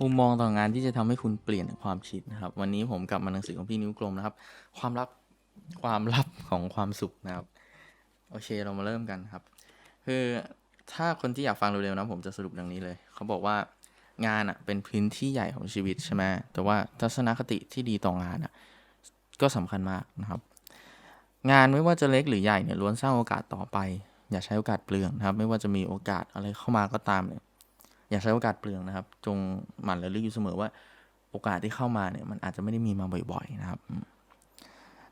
มุมมองต่องานที่จะทำให้คุณเปลี่ยนความคิดนะครับ วันนี้ผมกลับมาหนังสือของพี่นิ้วกลมนะครับ ความลับความลับของความสุขนะครับ โอเคเรามาเริ่มกันครับ คือถ้าคนที่อยากฟังเร็วๆนะผมจะสรุปดังนี้เลย เขาบอกว่างานอะเป็นพื้นที่ใหญ่ของชีวิตใช่ไหมแต่ว่าทัศนคติที่ดีต่องานอะก็สำคัญมากนะครับ งานไม่ว่าจะเล็กหรือใหญ่เนี่ยล้วนสร้างโอกาสต่อไป อย่าใช้โอกาสเปลืองนะครับ ไม่ว่าจะมีโอกาสอะไรเข้ามาก็ตามเนี่ย อย่าใช้โอกาสเปลืองนะครับ จงหมั่นระลึกอยู่เสมอว่า โอกาสที่เข้ามาเนี่ยมันอาจจะไม่ได้มีมาบ่อยๆนะครับอืม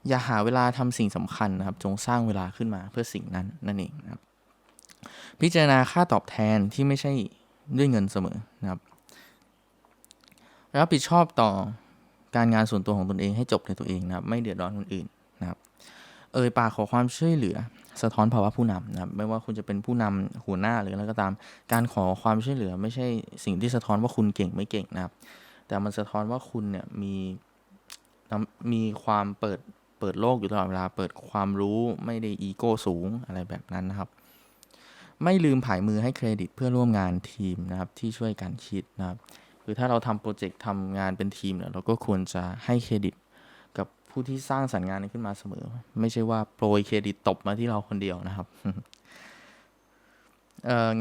อย่าหาเวลาทำสิ่งสำคัญนะครับ จงสร้างเวลาขึ้นมาเพื่อสิ่งนั้นนั่นเองนะครับ พิจารณาค่าตอบแทนที่ไม่ใช่ด้วยเงินเสมอนะครับรับผิดชอบต่อการงานส่วนตัวของตนเองให้จบในตัวเองนะครับ ไม่เดือดร้อนคนอื่นนะครับ เอ่ยปากขอความช่วยเหลือ สะท้อนภาวะผู้นำนะครับไม่ว่าคุณจะเป็นผู้นำหัวหน้าหรืออะไรก็ตาม การขอความช่วยเหลือ ไม่ใช่สิ่งที่สะท้อนว่าคุณเก่งไม่เก่งนะครับ แต่มันสะท้อนว่าคุณเนี่ยมีมีความเปิดเปิดโลกอยู่ตลอดเวลา เปิดความรู้ไม่ได้อีโก้สูงอะไรแบบนั้นนะครับ ไม่ลืมผายมือให้เครดิตเพื่อร่วมงานทีมนะครับที่ช่วยกันคิดนะครับคือถ้าเราทำโปรเจกต์ทำงานเป็นทีมเนี่ยเราก็ควรจะให้เครดิต ผู้ที่สร้างสรรค์งานนี้ขึ้นมาเสมอ ไม่ใช่ว่าโปรยเครดิตตบมาที่เราคนเดียวนะครับ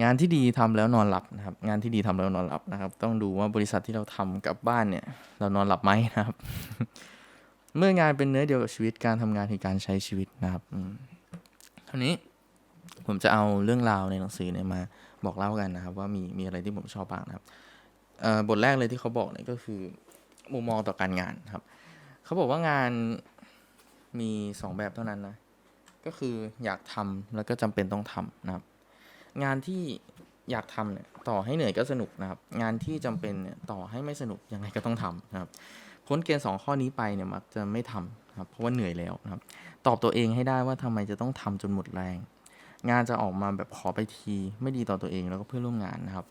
งานที่ดีทำแล้วนอนหลับนะครับ งานที่ดีทำแล้วนอนหลับนะครับ ต้องดูว่าบริษัทที่เราทำกับบ้านเนี่ย เรานอนหลับไหมนะครับ เมื่องานเป็นเนื้อเดียวกับชีวิตการทำงานคือการใช้ชีวิตนะครับอืมคราวนี้ผมจะเอาเรื่องราวในหนังสือเนี่ยมาบอกเล่ากันนะครับ ว่ามีมีอะไรที่ผมชอบบ้างนะครับบทแรกเลยที่เขาบอกเนี่ยก็คือ มุมมองต่อการงานครับ เขาบอกว่างานมีสองแบบเท่านั้นนะ ก็คืออยากทำแล้วก็จำเป็นต้องทำนะครับ งานที่อยากทำเนี่ยต่อให้เหนื่อยก็สนุกนะครับ งานที่จำเป็นเนี่ยต่อให้ไม่สนุกยังไงก็ต้องทำนะครับพ้นเกณฑ์สองข้อนี้ไปเนี่ยมักจะไม่ทำนะครับเพราะว่าเหนื่อยแล้วนะครับ ตอบตัวเองให้ได้ว่าทำไมจะต้องทำจนหมดแรง งานจะออกมาแบบขอไปทีไม่ดีต่อตัวเองแล้วก็เพื่อนร่วมงานนะครับ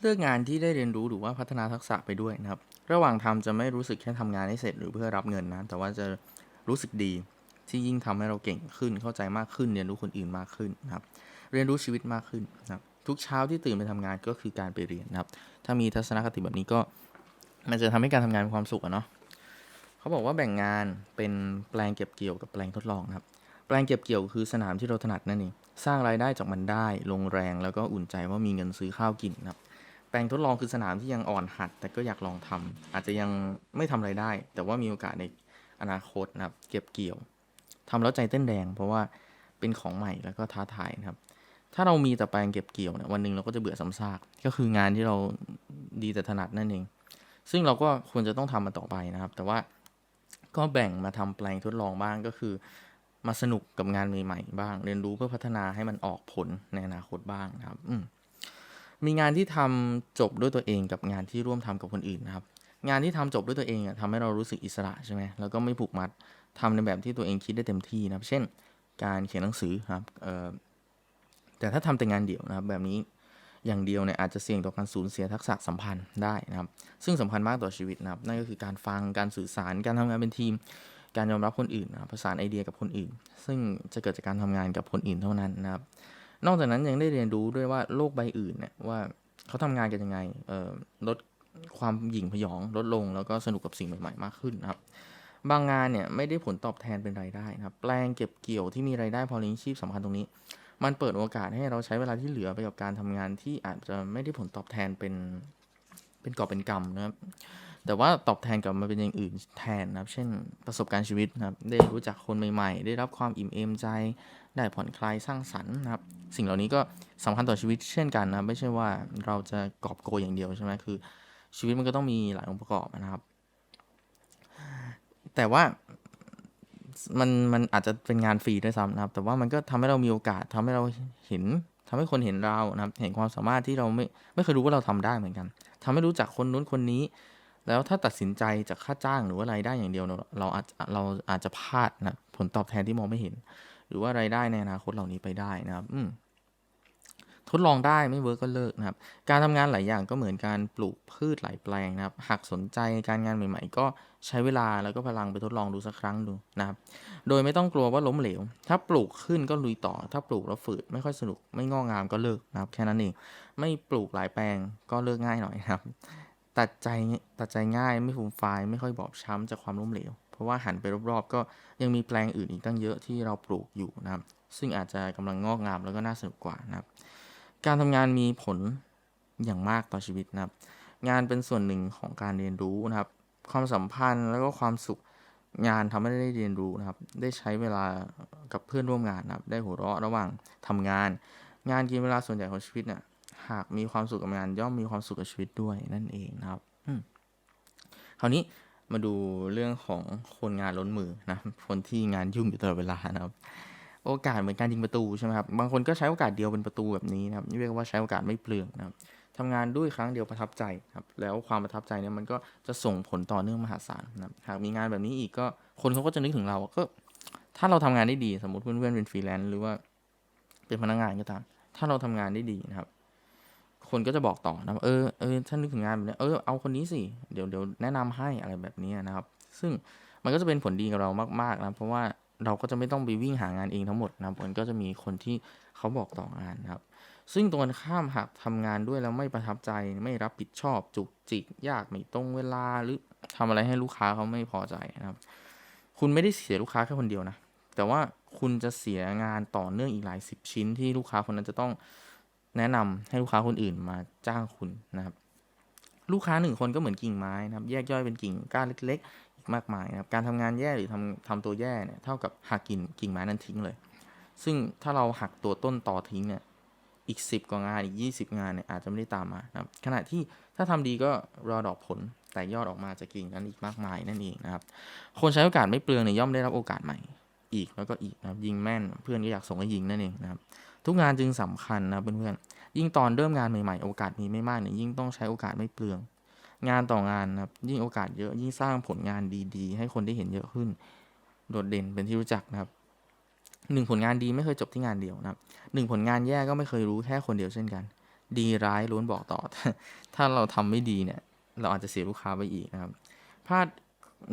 เลือกงานที่ได้เรียนรู้หรือว่าพัฒนาทักษะไปด้วยนะครับ ระหว่างทำจะไม่รู้สึกแค่ทำงานให้เสร็จหรือเพื่อรับเงินนะ แต่ว่าจะรู้สึกดีที่ยิ่งทำให้เราเก่งขึ้น เข้าใจมากขึ้น เรียนรู้คนอื่นมากขึ้นนะครับ เรียนรู้ชีวิตมากขึ้นนะครับ ทุกเช้าที่ตื่นไปทำงานก็คือการไปเรียนนะครับ ถ้ามีทัศนคติแบบนี้ก็มันจะทำให้การทำงานมีความสุขอะเนาะเขาบอกว่าแบ่งงานเป็นแปลงเก็บเกี่ยวกับแปลงทดลองนะครับ แปลงเก็บเกี่ยวคือสนามที่เราถนัดนั่นเอง สร้างรายได้จากมันได้ ลงแรงแล้วก็อุ่นใจว่ามีเงินซื้อข้าวกินนะครับ แปลงทดลองคือสนามที่ยังอ่อนหัด แต่ก็อยากลองทำอาจจะยังไม่ทำอะไรได้ แต่ว่ามีโอกาสในอนาคตนะครับ เก็บเกี่ยวทำแล้วใจเต้นแดงเพราะว่าเป็นของใหม่แล้วก็ท้าทายนะครับ ถ้าเรามีแต่แปลงเก็บเกี่ยวเนี่ยวันหนึ่งเราก็จะเบื่อซ้ำซากก็คืองานที่เราดีแต่ถนัดนั่นเอง ซึ่งเราก็ควรจะต้องทำมันต่อไปนะครับ แต่ว่าก็แบ่งมาทำแปลงทดลองบ้างก็คือ มาสนุกกับงานใหม่ๆบ้าง เรียนรู้เพื่อพัฒนาให้มันออกผลในอนาคตบ้างนะครับ อืม มีงานที่ทำจบด้วยตัวเองกับงานที่ร่วมทำกับคนอื่นนะครับ งานที่ทำจบด้วยตัวเองอะทำให้เรารู้สึกอิสระใช่ไหมแล้วก็ไม่ผูกมัดทำในแบบที่ตัวเองคิดได้เต็มที่นะครับ เช่น การเขียนหนังสือครับเอ่อแต่ถ้าทำแต่งานเดี่ยวนะครับ แบบนี้อย่างเดียวเนี่ยอาจจะเสี่ยงต่อการสูญเสียทักษะสัมพันธ์ได้นะครับ ซึ่งสำคัญมากต่อชีวิตนะครับ นั่นก็คือการฟังการสื่อสารการทำงานเป็นทีม การยอมรับคนอื่นนะประสานไอเดียกับคนอื่น ซึ่งจะเกิดจากการทำงานกับคนอื่นเท่านั้นนะครับ นอกจากนั้นยังได้เรียนรู้ด้วยว่าโลกใบอื่นเนี่ยว่าเขาทำงานกันยังไงเอ่อลดความหยิ่งพยองลดลงแล้วก็สนุกกับสิ่งใหม่ๆมากขึ้นนะครับ บางงานเนี่ยไม่ได้ผลตอบแทนเป็นรายได้นะครับ แปลงเก็บเกี่ยวที่มีรายได้พอเลี้ยงชีพสำคัญตรงนี้ มันเปิดโอกาสให้เราใช้เวลาที่เหลือไปกับการทำงานที่อาจจะไม่ได้ผลตอบแทนเป็นเป็นกอบเป็นกำนะครับ แต่ว่าตอบแทนกลับมาเป็นอย่างอื่นแทนนะครับ เช่นประสบการณ์ชีวิตนะครับ ได้รู้จักคนใหม่ๆ ได้รับความอิ่มเอมใจ ได้ผ่อนคลายสร้างสรรค์นะครับ สิ่งเหล่านี้ก็สำคัญต่อชีวิตเช่นกันนะครับไม่ใช่ว่าเราจะกอบโกยอย่างเดียวใช่ไหมคือ ชีวิตมันก็ต้องมีหลายองค์ประกอบนะครับ แต่ว่ามันมันอาจจะเป็นงานฟรีด้วยซ้ำนะครับ แต่ว่ามันก็ทำให้เรามีโอกาสทำให้เราเห็นทำให้คนเห็นเรานะครับ เห็นความสามารถที่เราไม่ไม่เคยรู้ว่าเราทำได้เหมือนกันทำให้รู้จักคนนู้นคนนี้ แล้วถ้าตัดสินใจจากค่าจ้างหรือว่ารายได้อย่างเดียวเราเราอาจเราอาจจะพลาดนะผลตอบแทนที่มองไม่เห็น หรือว่ารายได้ในอนาคตเหล่านี้ไปได้นะครับ อืมทดลองได้ไม่เวิร์กก็เลิกนะครับ การทำงานหลายอย่างก็เหมือนการปลูกพืชหลายแปลงนะครับ หากสนใจการงานใหม่ ๆ ก็ใช้เวลาแล้วก็พลังไปทดลองดูสักครั้งดูนะครับ โดยไม่ต้องกลัวว่าล้มเหลว ถ้าปลูกขึ้นก็ลุยต่อ ถ้าปลูกแล้วฝืดไม่ค่อยสนุกไม่งอกงามก็เลิกนะครับ แค่นั้นเอง ไม่ปลูกหลายแปลงก็เลิกง่ายหน่อยนะครับ ตัดใจตัดใจง่ายไม่ฟูมฟายไม่ค่อยบอบช้ำจากความล้มเหลว เพราะว่าหันไปรอบๆ ก็ยังมีแปลงอื่นอีกตั้งเยอะที่เราปลูกอยู่นะครับ ซึ่งอาจจะกำลังงอกงามแล้วก็น่าสนุกกว่านะครับ การทำงานมีผลอย่างมากต่อชีวิตนะครับ งานเป็นส่วนหนึ่งของการเรียนรู้นะครับ ความสัมพันธ์แล้วก็ความสุขงานทำให้ได้เรียนรู้นะครับ ได้ใช้เวลากับเพื่อนร่วมงานนะครับ ได้หัวเราะระหว่างทำงาน งานกินเวลาส่วนใหญ่ของชีวิตเนี่ย หากมีความสุขกับงานย่อมมีความสุขกับชีวิตด้วยนั่นเองนะครับคราวนี้มาดูเรื่องของคนงานล้นมือนะคนที่งานยุ่งอยู่ตลอดเวลานะครับ โอกาสเหมือนการยิงประตูใช่ไหมครับบางคนก็ใช้โอกาสเดียวเป็นประตูแบบนี้นะครับนี่เรียกว่าใช้โอกาสไม่เปลืองนะครับทำงานด้วยครั้งเดียวประทับใจครับแล้วความประทับใจเนี่ยมันก็จะส่งผลต่อเนื่องมหาศาลนะครับหากมีงานแบบนี้อีกก็คนเขาก็จะนึกถึงเราก็ ถ้าเราทำงานได้ดีสมมติเพื่อนๆเป็นฟรีแลนซ์หรือว่าเป็นพนักงานก็ตามถ้าเราทำงานได้ดีนะครับ คนก็จะบอกต่อนะเออเออถ้านึกถึงงานแบบนี้เออเอาคนนี้สิเดี๋ยวเดี๋ยวแนะนำให้อะไรแบบนี้นะครับ ซึ่งมันก็จะเป็นผลดีกับเรามากๆนะเพราะว่าเราก็จะไม่ต้องไปวิ่งหางานเองทั้งหมดนะครับมันก็จะมีคนที่เขาบอกต่องานนะครับ ซึ่งตรงกันข้ามหากทำงานด้วยแล้วไม่ประทับใจไม่รับผิดชอบจุกจิกยากไม่ตรงเวลาหรือทำอะไรให้ลูกค้าเขาไม่พอใจนะครับ คุณไม่ได้เสียลูกค้าแค่คนเดียวนะ แต่ว่าคุณจะเสียงานต่อเนื่องอีกหลายสิบชิ้นที่ลูกค้าคนนั้นจะต้อง แนะนำให้ลูกค้าคนอื่นมาจ้างคุณนะครับ ลูกค้าหนึ่งคนก็เหมือนกิ่งไม้นะครับ แยกย่อยเป็นกิ่งก้านเล็กๆอีกมากมายนะครับ การทำงานแย่หรือทำทำตัวแย่เนี่ยเท่ากับหักกิ่งกิ่งไม้นั้นทิ้งเลย ซึ่งถ้าเราหักตัวต้นต่อทิ้งเนี่ยอีก 10 กว่างานอีก 20 งานเนี่ยอาจจะไม่ได้ตามมานะครับขณะที่ถ้าทำดีก็รอดอกผลแต่ยอดออกมาจากกิ่งนั้นอีกมากมายนั่นเองนะครับ คนใช้โอกาสไม่เปลืองเนี่ยย่อมได้รับโอกาสใหม่ อีกแล้วก็อีกนะครับยิงแม่นเพื่อนก็อยากส่งให้ยิงนั่นเองนะครับทุกงานจึงสำคัญนะเพื่อนๆยิ่งตอนเริ่มงานใหม่ๆ โอกาสมีไม่มากเนี่ยยิ่งต้องใช้โอกาสไม่เปลือง งานต่องานนะครับยิ่งโอกาสเยอะยิ่งสร้างผลงานดีๆ ให้คนได้เห็นเยอะขึ้น โดดเด่นเป็นที่รู้จักนะครับหนึ่งผลงานดีไม่เคยจบที่งานเดียวนะครับหนึ่งผลงานแย่ก็ไม่เคยรู้แค่คนเดียวเช่นกัน ดีร้ายล้วนบอกต่อ ถ้าเราทำไม่ดีเนี่ย เราอาจจะเสียลูกค้าไปอีกนะครับพลาด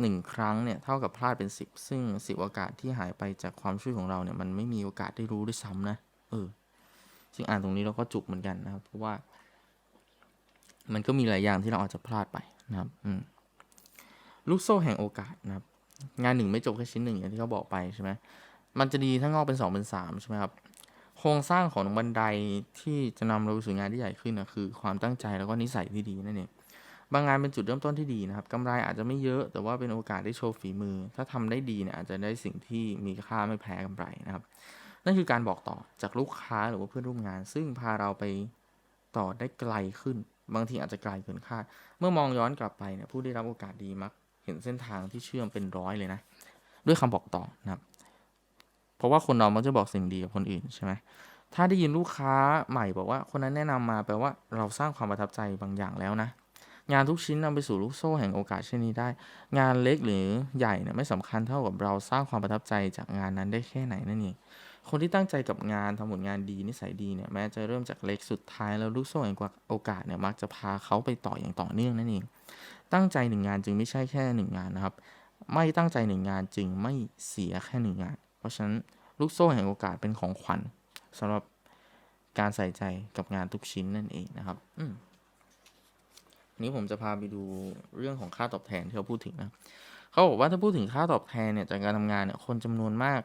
หนึ่งครั้งเนี่ยเท่ากับพลาดเป็นสิบซึ่งสิบโอกาสที่หายไปจากความช่วยของเราเนี่ยมันไม่มีโอกาสได้รู้ด้วยซ้ำนะเออซึ่งอ่านตรงนี้เราก็จุกเหมือนกันนะครับ เพราะว่า มันก็มีหลายอย่างที่เราอาจจะพลาดไปนะครับอืมลูกโซ่แห่งโอกาสนะครับ งานหนึ่งไม่จบแค่ชิ้นหนึ่งอย่างที่เขาบอกไปใช่ไหมมันจะดีถ้างอกเป็นสองเป็นสามใช่ไหมครับโครงสร้างของบันไดที่จะนำเราไปสู่งานที่ใหญ่ขึ้นนะคือ ความตั้งใจแล้วก็นิสัยที่ดีนั่นเอง บางงานเป็นจุดเริ่มต้นที่ดีนะครับกำไรอาจจะไม่เยอะ แต่ว่าเป็นโอกาสได้โชว์ฝีมือ ถ้าทำได้ดีเนี่ยอาจจะได้สิ่งที่มีค่าไม่แพ้กำไรนะครับ นั่นคือการบอกต่อจากลูกค้าหรือว่าเพื่อนร่วมงาน ซึ่งพาเราไปต่อได้ไกลขึ้น บางทีอาจจะไกลเกินคาด เมื่อมองย้อนกลับไปเนี่ยผู้ได้รับโอกาสดีมัก เห็นเส้นทางที่เชื่อมเป็นร้อยเลยนะ ด้วยคำบอกต่อนะครับ เพราะว่าคนเรามักจะบอกสิ่งดีกับคนอื่นใช่ไหมถ้าได้ยินลูกค้าใหม่บอกว่าคนนั้นแนะนำมาแปลว่าเราสร้างความประทับใจบางอย่างแล้วนะ งานทุกชิ้นนำไปสู่ลูกโซ่แห่งโอกาสเช่นนี้ได้ งานเล็กหรือใหญ่เนี่ยไม่สำคัญเท่ากับเราสร้างความประทับใจจากงานนั้นได้แค่ไหนนั่นเองคนที่ตั้งใจกับงานทำผลงานดีนิสัยดีเนี่ยแม้จะเริ่มจากเล็กสุดท้ายแล้วลูกโซ่แห่งโอกาสเนี่ยมักจะพาเขาไปต่ออย่างต่อเนื่องนั่นเอง ตั้งใจหนึ่งงานจึงไม่ใช่แค่หนึ่งงานนะครับ ไม่ตั้งใจหนึ่งงานจึงไม่เสียแค่หนึ่งงาน เพราะฉะนั้นลูกโซ่แห่งโอกาสเป็นของขวัญสำหรับการใส่ใจกับงานทุกชิ้นนั่นเองนะครับ อืม นี้ผมจะพาไปดูเรื่องของค่าตอบแทนที่เขาพูดถึงนะเขาบอกว่าถ้าพูดถึงค่าตอบแทนเนี่ยจากการทำงานเนี่ยคนจำนวนมาก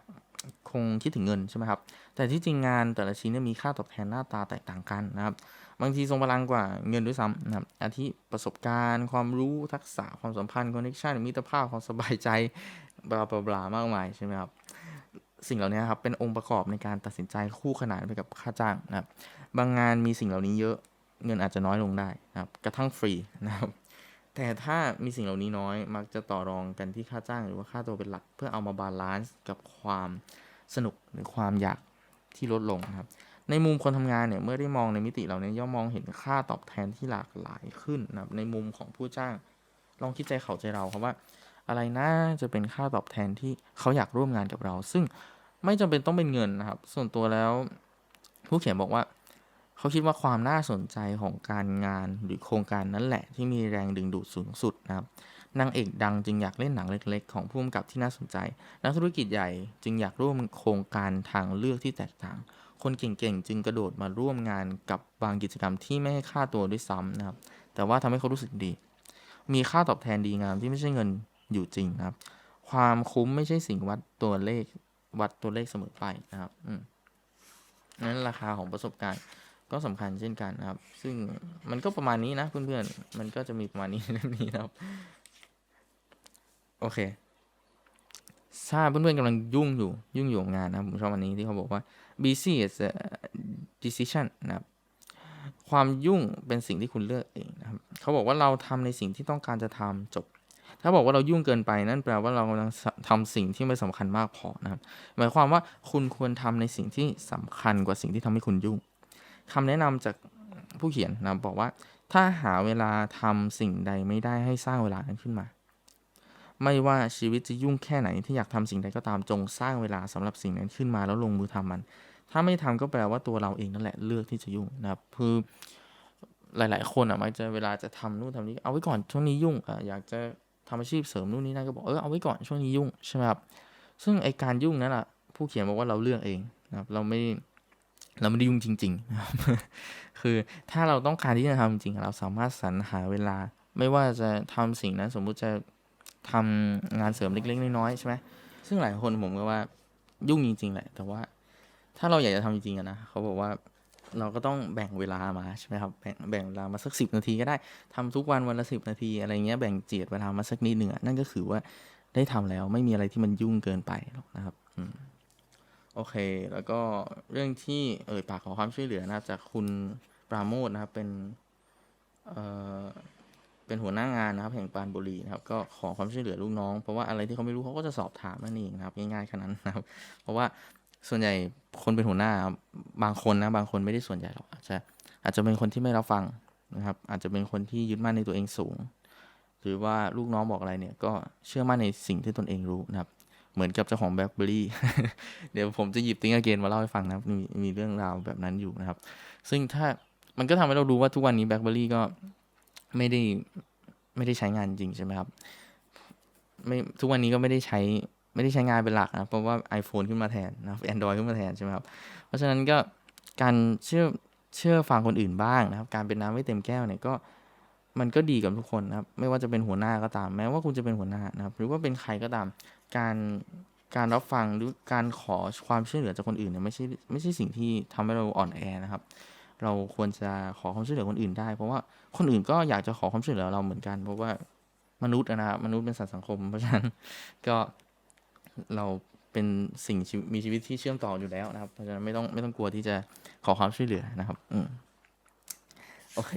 คงคิดถึงเงินใช่ไหมครับ แต่ที่จริงงานแต่ละชิ้นเนี่ยมีค่าตอบแทนหน้าตาแตกต่างกันนะครับ บางทีทรงพลังกว่าเงินด้วยซ้ำนะครับอาทิประสบการณ์ ความรู้ทักษะความสัมพันธ์คอนเนคชันมิตรภาพความสบายใจบลาบลามากมายใช่ไหมครับสิ่งเหล่านี้ครับเป็นองค์ประกอบในการตัดสินใจคู่ขนานไปกับค่าจ้างนะครับบางงานมีสิ่งเหล่านี้เยอะ เงินอาจจะน้อยลงได้นะครับกระทั่งฟรีนะครับแต่ถ้ามีสิ่งเหล่านี้น้อยมักจะต่อรองกันที่ค่าจ้างหรือว่าค่าตัวเป็นหลัก เพื่อเอามาบาลานซ์กับความสนุกหรือความอยากที่ลดลงครับ ในมุมคนทำงานเนี่ยเมื่อได้มองในมิติเหล่านี้ย่อมมองเห็นค่าตอบแทนที่หลากหลายขึ้นนะครับในมุมของผู้จ้าง ลองคิดใจเขาใจเราครับว่า อะไรน่าจะเป็นค่าตอบแทนที่เขาอยากร่วมงานกับเรา ซึ่งไม่จำเป็นต้องเป็นเงินนะครับ ส่วนตัวแล้วผู้เขียนบอกว่า เขาคิดว่าความน่าสนใจของการงานหรือโครงการนั้นแหละ ที่มีแรงดึงดูดสูงสุดนะครับนางเอกดังจึงอยากเล่นหนังเล็กๆ ของผู้กำกับที่น่าสนใจ นักธุรกิจใหญ่จึงอยากร่วมโครงการทางเลือกที่แตกต่าง คนเก่งๆ จึงกระโดดมาร่วมงานกับบางกิจกรรมที่ไม่ให้ค่าตัวด้วยซ้ำนะครับ แต่ว่าทำให้เขารู้สึกดี มีค่าตอบแทนดีงามที่ไม่ใช่เงินอยู่จริงนะครับ ความคุ้มไม่ใช่สิ่งวัดตัวเลขวัดตัวเลขเสมอไปนะครับนั้นราคาของประสบการณ์ ก็สำคัญเช่นกันนะครับ ซึ่งมันก็ประมาณนี้นะเพื่อนๆ มันก็จะมีประมาณนี้เรื่องนี้นะครับ โอเค ถ้าเพื่อนๆกำลังยุ่งอยู่ยุ่งอยู่งานนะผมชอบอันนี้ที่เขาบอกว่า busy is a decision นะครับ ความยุ่งเป็นสิ่งที่คุณเลือกเองนะครับ เขาบอกว่าเราทำในสิ่งที่ต้องการจะทำจบ ถ้าบอกว่าเรายุ่งเกินไปนั่นแปลว่าเรากำลังทำสิ่งที่ไม่สำคัญมากพอนะครับ หมายความว่าคุณควรทำในสิ่งที่สำคัญกว่าสิ่งที่ทำให้คุณยุ่ง คำแนะนำจากผู้เขียนนะบอกว่า ถ้าหาเวลาทำสิ่งใดไม่ได้ให้สร้างเวลานั้นขึ้นมา ไม่ว่าชีวิตจะยุ่งแค่ไหนที่อยากทำสิ่งใดก็ตามจงสร้างเวลาสำหรับสิ่งนั้นขึ้นมาแล้วลงมือทำมัน ถ้าไม่ทำก็แปลว่าตัวเราเองนั่นแหละเลือกที่จะยุ่งนะครับคือหลาย ๆ คนอะมักจะเวลาจะทำนู่นทำนี้เอาไว้ก่อนช่วงนี้ยุ่งอะอยากจะทำอาชีพเสริมนู่นนี่นั่นก็บอกเออเอาไว้ก่อนช่วงนี้ยุ่งใช่ไหมครับซึ่งไอการยุ่งนั่นแหละผู้เขียนบอกว่าเราเลือกเองนะครับเราไม่ เราไม่ได้ยุ่งจริงๆนะครับคือถ้าเราต้องการที่จะทำจริงๆเราสามารถสรรหาเวลา ไม่ว่าจะทำสิ่งนั้นสมมุติจะทำงานเสริมเล็ก ๆ น้อยๆใช่ไหมซึ่งหลายคนผมก็ว่ายุ่งจริงๆแหละ แต่ว่าถ้าเราอยากจะทำจริงๆนะเขาบอกว่าเราก็ต้องแบ่งเวลามาใช่ไหมครับแบ่งแบ่งเวลามาสักสิบนาทีก็ได้ทำทุกวันวันละสิบนาทีอะไรเงี้ยแบ่งเจียดเวลามาสักนิดหนึ่งนั่นก็คือว่าได้ทำแล้วไม่มีอะไรที่มันยุ่งเกินไปหรอกนะครับ อืม โอเค แล้วก็เรื่องที่เอ่ยปากขอความช่วยเหลือนะครับ จากคุณปราโมทนะครับ เป็นเอ่อเป็นหัวหน้างานนะครับ แห่งปานบุรีนะครับ ก็ขอความช่วยเหลือลูกน้อง เพราะว่าอะไรที่เขาไม่รู้เขาก็จะสอบถามนั่นเองนะครับ ง่ายๆแค่นั้นนะครับ เพราะว่าส่วนใหญ่คนเป็นหัวหน้าบบางคนนะบางคนไม่ได้ส่วนใหญ่หรอกอาจจะอาจจะเป็นคนที่ไม่รับฟังนะครับ อาจจะเป็นคนที่ยึดมั่นในตัวเองสูง หรือว่าลูกน้องบอกอะไรเนี่ยก็เชื่อมั่นในสิ่งที่ตนเองรู้นะครับ เหมือนกับเจ้าของแบล็คเบอรี่เดี๋ยวผมจะหยิบติ้งอเกนมาเล่าให้ฟังนะครับมีมีเรื่องราวแบบนั้นอยู่นะครับ ซึ่งถ้ามันก็ทำให้เรารู้ว่าทุกวันนี้แบล็คเบอรี่ก็ไม่ได้ไม่ได้ใช้งานจริงใช่ไหมครับไม่ทุกวันนี้ก็ไม่ได้ใช้ไม่ได้ใช้งานเป็นหลักนะเพราะว่า iPhone ขึ้นมาแทนนะครับ Android ขึ้นมาแทนใช่ไหมครับ เพราะฉะนั้นก็การเชื่อเชื่อฟังคนอื่นบ้างนะครับ การเป็นน้ำไม่เต็มแก้วเนี่ยก็ มันก็ดีกับทุกคนนะครับ ไม่ว่าจะเป็นหัวหน้าก็ตาม แม้ว่าคุณจะเป็นหัวหน้านะครับ หรือว่าเป็นใครก็ตาม การการรับฟังหรือการขอความช่วยเหลือจากคนอื่นเนี่ยไม่ใช่ไม่ใช่สิ่งที่ทำให้เราอ่อนแอนะครับ เราควรจะขอความช่วยเหลือคนอื่นได้ เพราะว่าคนอื่นก็อยากจะขอความช่วยเหลือเราเหมือนกัน เพราะว่ามนุษย์นะครับมนุษย์เป็นสัตว์สังคม เพราะฉะนั้นก็เราเป็นสิ่งมีชีวิตที่เชื่อมต่ออยู่แล้วนะครับ เพราะฉะนั้นไม่ต้องไม่ต้องกลัวที่จะขอความช่วยเหลือนะครับ อืมโอเค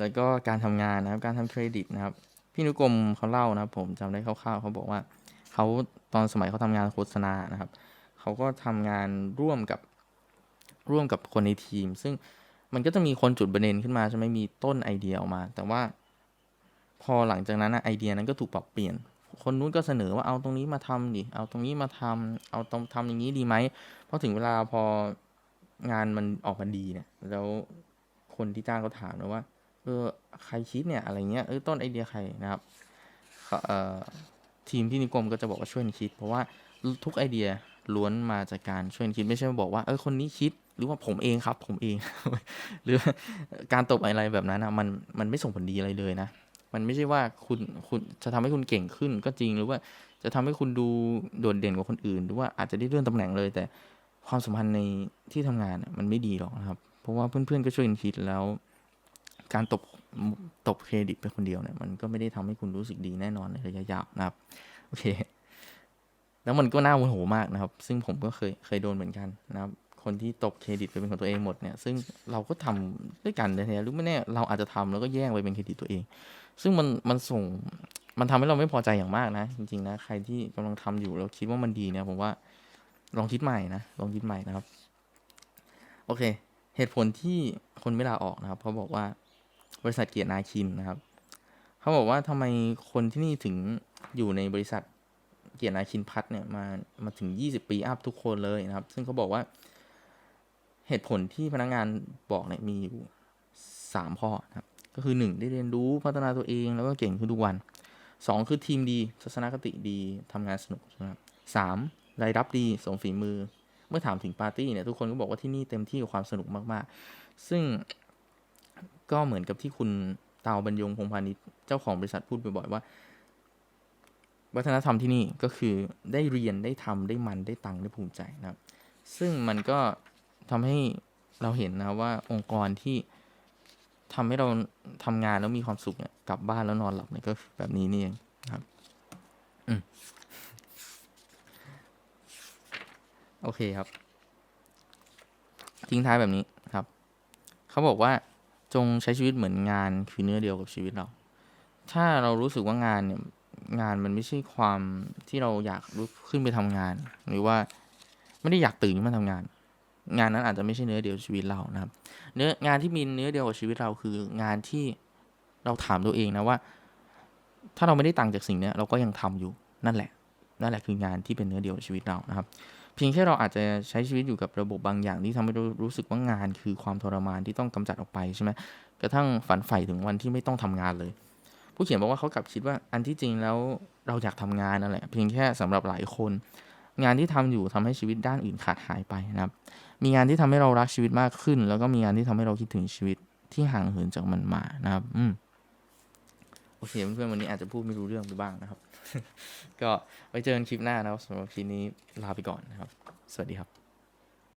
แล้วก็การทำงานนะครับ การทำเครดิตนะครับ พี่นุกรมเขาเล่านะครับ ผมจำได้คร่าวๆเขาบอกว่าเขาตอนสมัยเขาทำงานโฆษณานะครับ เขาก็ทำงานร่วมกับร่วมกับคนในทีม ซึ่งมันก็จะมีคนจุดประเด็นขึ้นมาใช่ไหมมีต้นไอเดียออกมา แต่ว่า พอหลังจากนั้นนะไอเดียนั้นก็ถูกปรับเปลี่ยน คนนู้นก็เสนอว่าเอาตรงนี้มาทำดิ เอาตรงนี้มาทำเอาตรงทำอย่างนี้ดีไหมพราะถึงเวลาพองานมันออกมาดีเนี่ย แล้วคนที่จ้างเขาถามนะว่า เออใครคิดเนี่ยอะไรเงี้ยเออต้นไอเดียใครนะครับเอ่อทีมที่นิกรมก็จะบอกว่าช่วยคิด เพราะว่าทุกไอเดียล้วนมาจากการช่วยคิดไม่ใช่บอกว่าเออคนนี้คิดหรือว่าผมเองครับ ผมเอง หรือการตบอะไรแบบนั้นนะมันมันไม่ส่งผลดีอะไรเลยนะ มันไม่ใช่ว่าคุณคุณจะทำให้คุณเก่งขึ้นก็จริงหรือว่าจะทำให้คุณดูโดดเด่นกว่าคนอื่น หรือว่าอาจจะได้เลื่อนตำแหน่งเลย แต่ความสัมพันธ์ในที่ทำงานมันไม่ดีหรอกนะครับ เพราะว่าเพื่อนๆก็ช่วยกันคิดแล้ว การตบตบเครดิตไปคนเดียวเนี่ยมันก็ไม่ได้ทำให้คุณรู้สึกดีแน่นอนในระยะยาวนะครับโอเค แล้วมันก็น่าโมโหมากนะครับ ซึ่งผมก็เคยเคยโดนเหมือนกันนะครับ คนที่ตบเครดิตไปเป็นของตัวเองหมดเนี่ยซึ่งเราก็ทำด้วยกันแท้ๆหรือไม่แน่เราอาจจะทำแล้วก็แย่งไปเป็นเครดิตตัวเอง ซึ่งมันมันส่งมันทำให้เราไม่พอใจอย่างมากนะ จริงๆนะใครที่กำลังทำอยู่แล้วคิดว่ามันดีเนี่ยผมว่าลองคิดใหม่นะลองคิดใหม่นะครับ โอเค เหตุผลที่คนไม่ลาออกนะครับเขาบอกว่า บริษัทเกียรตินาคินนะครับ เขาบอกว่าทำไมคนที่นี่ถึงอยู่ในบริษัทเกียรตินาคินพัฒน์เนี่ยมามาถึง 20 ปีอัพทุกคนเลยนะครับ ซึ่งเขาบอกว่าเหตุผลที่พนักงานบอกเนี่ยมีอยู่สามข้อนะครับก็คือหนึ่งได้เรียนรู้พัฒนาตัวเองแล้วก็เก่งขึ้นทุกวันสองคือทีมดีทัศนคติดีทำงานสนุกนะครับสามรายรับดีสมฝีมือ เมื่อถามถึงปาร์ตี้เนี่ยทุกคนก็บอกว่าที่นี่เต็มที่กับความสนุกมากๆ ซึ่ง ก็เหมือนกับที่คุณเตาบรรยงพงพาณิชย์เจ้าของบริษัทพูดบ่อยๆว่า วัฒนธรรมที่นี่ก็คือได้เรียนได้ทำได้มันได้ตังค์ได้ภูมิใจนะครับ ซึ่งมันก็ทำให้เราเห็นนะว่าองค์กรที่ทำให้เราทำงานแล้วมีความสุขเนี่ยกลับบ้านแล้วนอนหลับเนี่ยก็แบบนี้นี่เองครับอืมโอเคครับทิ้งท้ายแบบนี้ครับ เขาบอกว่า จงใช้ชีวิตเหมือนงานคือเนื้อเดียวกับชีวิตเรา ถ้าเรารู้สึกว่างานเนี่ยงานมันไม่ใช่ความที่เราอยากขึ้นไปทำงาน หรือว่าไม่ได้อยากตื่นมาทำงาน งานนั้นอาจจะไม่ใช่เนื้อเดียวชีวิตเรานะครับ เนื้องานที่มีเนื้อเดียวกับชีวิตเราคืองานที่เราถามตัวเองนะว่า ถ้าเราไม่ได้ตังจากสิ่งนี้เราก็ยังทำอยู่นั่นแหละ นั่นแหละคืองานที่เป็นเนื้อเดียวกับชีวิตเรานะครับ เพียงแค่เราอาจจะใช้ชีวิตอยู่กับระบบบางอย่างที่ทำให้เรารู้สึกว่างานคือความทรมานที่ต้องกำจัดออกไปใช่ไหมกระทั่งฝันใฝ่ถึงวันที่ไม่ต้องทำงานเลย ผู้เขียนบอกว่าเขากลับคิดว่าอันที่จริงแล้วเราอยากทำงานนั่นแหละเพียงแค่สำหรับหลายคน งานที่ทำอยู่ทำให้ชีวิตด้านอื่นขาดหายไปนะครับ มีงานที่ทำให้เรารักชีวิตมากขึ้น แล้วก็มีงานที่ทำให้เราคิดถึงชีวิตที่ห่างเหินจากมันมานะครับ อืมโอเคเพื่อนๆวันนี้อาจจะพูดไม่รู้เรื่องไปบ้างนะครับ ก็ไว้เจอกันคลิปหน้านะครับสำหรับคลิปนี้ลาไปก่อนนะครับ สวัสดีครับ